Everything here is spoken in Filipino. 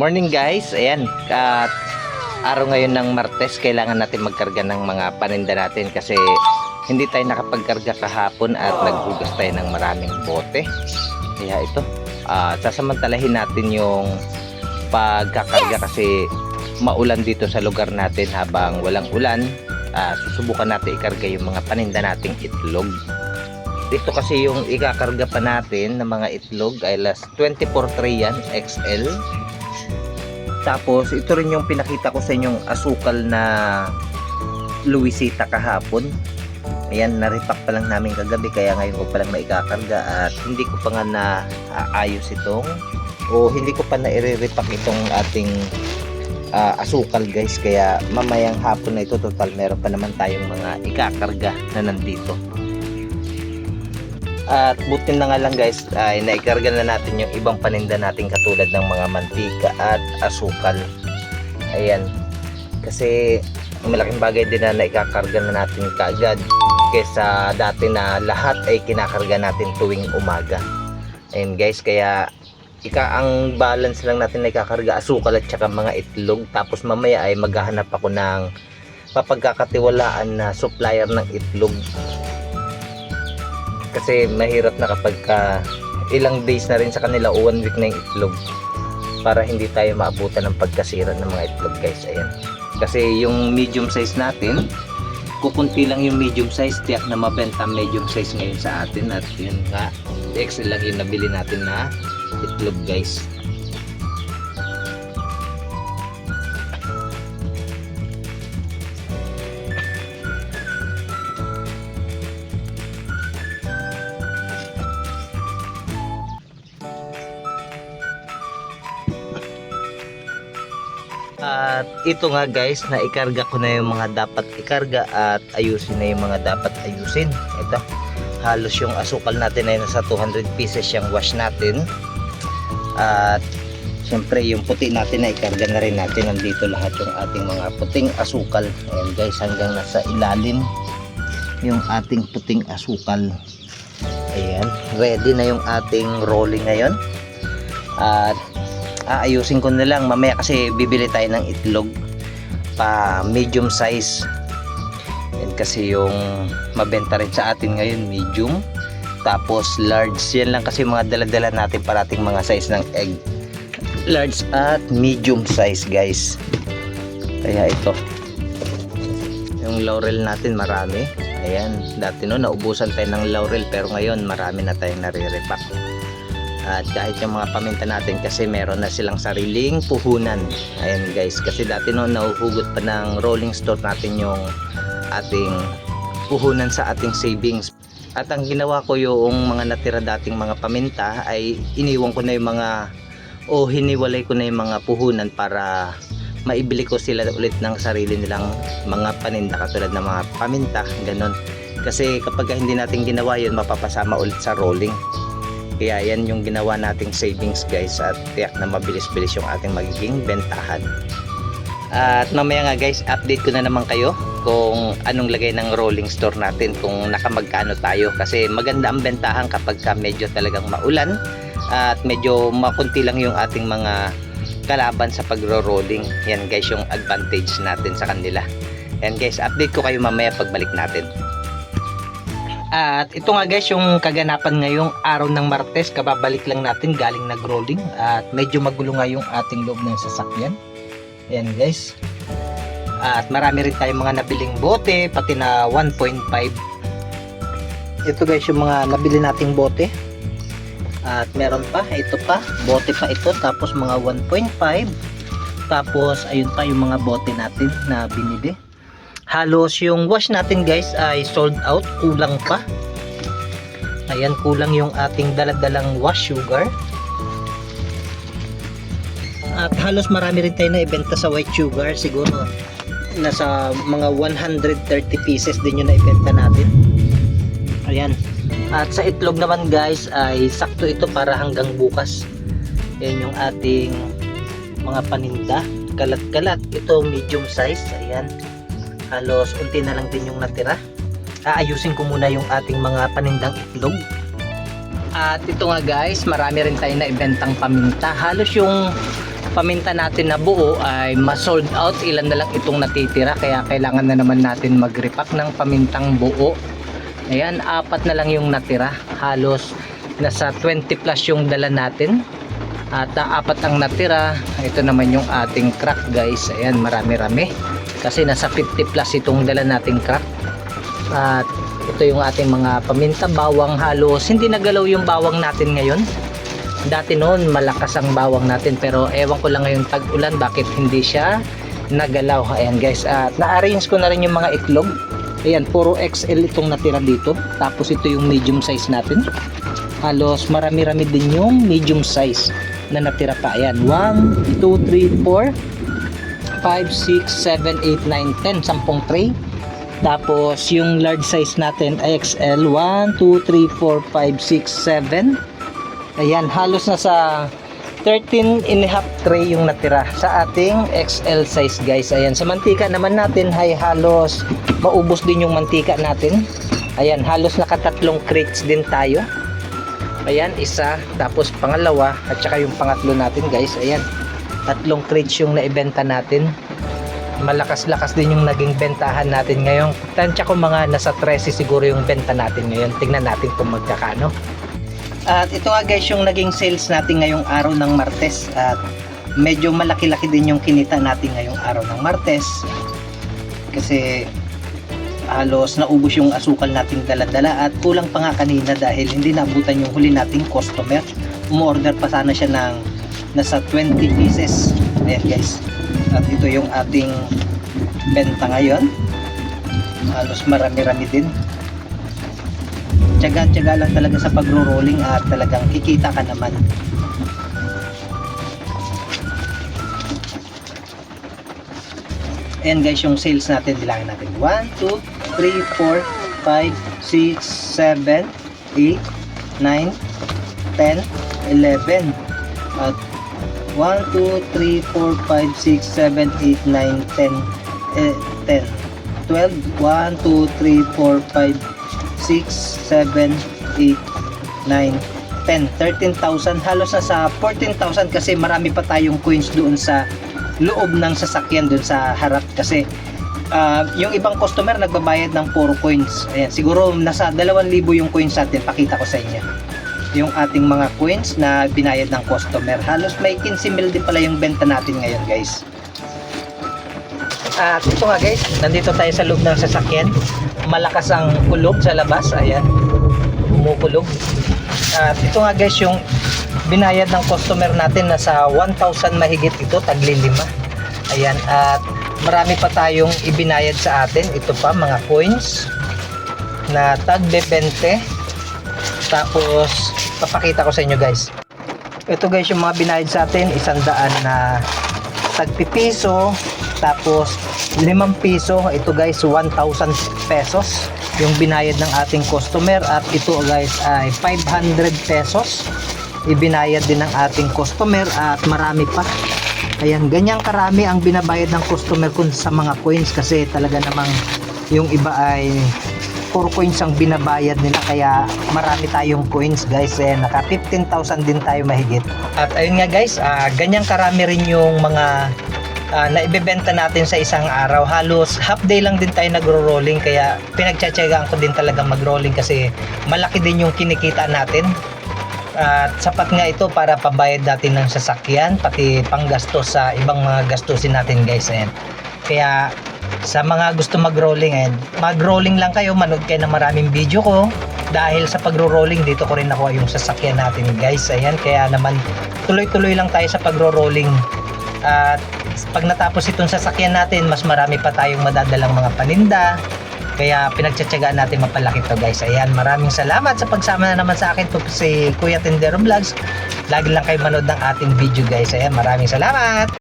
Morning guys, ayan. At araw ngayon ng Martes, kailangan natin magkarga ng mga paninda natin kasi hindi tayo nakapagkarga kahapon at naghugas tayo ng maraming bote. Kaya ito, ah, sasamantalahin natin yung pagkakarga kasi maulan dito sa lugar natin habang walang ulan. ah, susubukan natin ikarga yung mga paninda nating itlog. Dito kasi yung ikakarga pa natin ng mga itlog ay last 24 tray yan, XL. Tapos ito rin yung pinakita ko sa inyong asukal na Luisita kahapon. Ayan, naripak pa lang namin kagabi kaya ngayon ko pa lang maikakarga at hindi ko pa nga na aayos itong o hindi ko pa na i-repack itong ating ah, asukal guys kaya mamayang hapon na ito total meron pa naman tayong mga ikakarga na nandito. At buti na nga lang guys, ay naikarga na natin yung ibang paninda natin katulad ng mga mantika at asukal. Ayan. Kasi malaking bagay din na naikakarga na natin kaagad kesa dati na lahat ay kinakarga natin tuwing umaga. Ayan guys, kaya ika ang balance lang natin na ikakarga asukal at saka mga itlog tapos mamaya ay maghahanap ako ng mapagkakatiwalaan na supplier ng itlog kasi mahirap na kapag ka ilang days na rin sa kanila o one week na yung itlog. Para hindi tayo maabutan ng pagkasira ng mga itlog guys. Ayan. Kasi yung medium size natin kukunti lang yung medium size tiyak na mabenta medium size ngayon sa atin. At yun nga XL lang yung nabili natin na itlog guys At ito nga guys, na ikarga ko na yung mga dapat ikarga at ayusin na yung mga dapat ayusin. Ito, halos yung asukal natin ay nasa 200 pieces yung wash natin. At syempre yung puti natin na ikarga na rin natin. Nandito lahat yung ating mga puting asukal. Ayan guys, hanggang nasa ilalim yung ating puting asukal. Ayan, ready na yung ating rolling ngayon. At aayusin ko na lang. Mamaya kasi bibili tayo ng itlog pa medium size. Yan kasi yung mabenta rin sa atin ngayon medium. Tapos large yan lang kasi mga daladala natin parating mga size ng egg. Large at medium size guys. Kaya ito. Yung laurel natin marami. Ayan dati no naubusan tayo ng laurel pero ngayon marami na tayong nare-repack at kahit yung mga paminta natin kasi meron na silang sariling puhunan. Ayan guys. Kasi dati noon nahuhugot pa ng rolling store natin yung ating puhunan sa ating savings. At ang ginawa ko yung mga natira dating mga paminta ay iniwan ko na yung mga o hiniwalay ko na yung mga puhunan para maibili ko sila ulit ng sarili nilang mga paninda katulad ng mga paminta ganon kasi kapag hindi natin ginawa yun mapapasama ulit sa rolling kaya yan yung ginawa nating savings guys at tiyak na mabilis-bilis yung ating magiging bentahan. At mamaya nga guys, update ko na naman kayo kung anong lagay ng rolling store natin kung nakamagkano tayo kasi maganda ang bentahan kapag ka medyo talagang maulan at medyo makunti lang yung ating mga kalaban sa pagro-rolling. Yan guys yung advantage natin sa kanila. Yan guys, update ko kayo mamaya pagbalik natin. At ito nga guys yung kaganapan ngayong araw ng Martes, kababalik lang natin galing nag-rolling at medyo magulo nga yung ating loob ng sasakyan. Ayan guys. At marami rin tayong mga nabiling bote, pati na 1.5. Ito guys yung mga nabili nating bote. At meron pa, ito pa, bote pa ito, tapos mga 1.5. Tapos ayun pa yung mga bote natin na binili halos yung wash natin guys ay sold out. Kulang pa. Ayan kulang yung ating daladalang wash sugar. At halos marami rin tayo na ibenta sa white sugar. Siguro nasa mga 130 pieces din yung naibenta natin. Ayan. At sa itlog naman guys ay sakto ito para hanggang bukas. Yan yung ating mga paninda. Kalat kalat ito medium size. Ayan halos unti na lang din yung natira aayusin ko muna yung ating mga panindang itlog at ito nga guys marami rin tayo na ibentang paminta halos yung paminta natin na buo ay ma-sold out. Ilan na lang itong natitira kaya kailangan na naman natin mag-repack ng pamintang buo. Ayan, apat na lang yung natira. Halos nasa 20 plus yung dala natin. At ah, apat ang natira. Ito naman yung ating crack guys. Ayan, marami-rami. Kasi nasa 50 plus itong dala nating crack. At ito yung ating mga paminta, bawang halos. Hindi nagalaw yung bawang natin ngayon. Dati noon malakas ang bawang natin pero ewan ko lang ngayon tag-ulan bakit hindi siya nagalaw. Ayan guys, at na-arrange ko na rin yung mga itlog. Ayan, puro XL itong natira dito. Tapos ito yung medium size natin. Halos marami-rami din yung medium size na natira pa. Ayan, 1, 2, 3, 4, 5, 6, 7, 8, 9, 10. Sampung tray. Tapos yung large size natin ay XL 1, 2, 3, 4, 5, 6, 7 Ayan, halos na sa 13 and a half tray yung natira sa ating XL size guys. Ayan, sa mantika naman natin ay halos maubos din yung mantika natin. Ayan, halos nakatatlong crates din tayo. Ayan, isa, tapos pangalawa at saka yung pangatlo natin guys. Ayan, tatlong crates yung naibenta natin. Malakas-lakas din yung naging bentahan natin ngayon. Tansya ko mga nasa 13 siguro yung benta natin ngayon. Tingnan natin kung magkakano. At ito nga guys yung naging sales natin ngayong araw ng Martes at medyo malaki-laki din yung kinita natin ngayong araw ng Martes kasi halos naubos yung asukal nating dala-dala at kulang pa nga kanina dahil hindi nabutan yung huli nating customer umorder pa sana siya ng nasa 20 pieces ayan guys at ito yung ating benta ngayon halos marami-rami din tiyaga-tiyaga lang talaga sa pagro-rolling at talagang kikita ka naman. Ayan guys, yung sales natin, bilangin natin. 1, 2, 3, 4, 5, 6, 7, 8, 9, 10, 11. At 1, 2, 3, 4, 5, 6, 7, 8, 9, 10, eh, 10. 12, 1, 2, 3, 4, 5, 6, 7, 8, 9, 10, 13,000 halos na sa 14,000 kasi marami pa tayong coins doon sa loob ng sasakyan doon sa harap. Kasi ah, yung ibang customer nagbabayad ng puro coins. Ayan, siguro nasa 2,000 yung coins natin. Pakita ko sa inyo yung ating mga coins na binayad ng customer halos may 15 mil din pala yung benta natin ngayon guys at ito nga guys, nandito tayo sa loob ng sasakyan. Malakas ang kulog sa labas, ayan. Kumukulog. At ito nga guys, yung binayad ng customer natin na sa 1,000 mahigit ito, tagli lima. Ayan, at marami pa tayong ibinayad sa atin. Ito pa, mga coins na tagbe 20. Tapos, papakita ko sa inyo guys. Ito guys, yung mga binayad sa atin, isang daan na tagpipiso, tapos limang piso, ito guys 1,000 pesos yung binayad ng ating customer. At ito guys ay 500 pesos ibinayad din ng ating customer at marami pa. Ayan, ganyang karami ang binabayad ng customer kun sa mga coins kasi talaga namang yung iba ay puro coins ang binabayad nila kaya marami tayong coins guys eh. Naka 15,000 din tayo mahigit. At ayun nga guys ah, ganyang karami rin yung mga ah, na ibebenta natin sa isang araw. Halos half day lang din tayo nagro-rolling kaya pinagtsatsagaan ko din talaga mag-rolling kasi malaki din yung kinikita natin. At sapat nga ito para pabayad natin ng sasakyan pati panggastos sa ibang mga gastusin natin guys ayan. kaya sa mga gusto mag-rolling ayan, mag-rolling lang kayo manood kayo ng maraming video ko dahil sa pagro-rolling dito ko rin nakuha yung sasakyan natin guys ayan kaya naman tuloy-tuloy lang tayo sa pagro-rolling at pag natapos itong sasakyan natin, mas marami pa tayong madadalang mga paninda. Kaya pinagtsatsagaan natin mapalaki to guys. Ayan, maraming salamat sa pagsama na naman sa akin. Po si Kuya Tendero Vlogs. Lagi lang kayo manood ng ating video guys. Ayan, maraming salamat.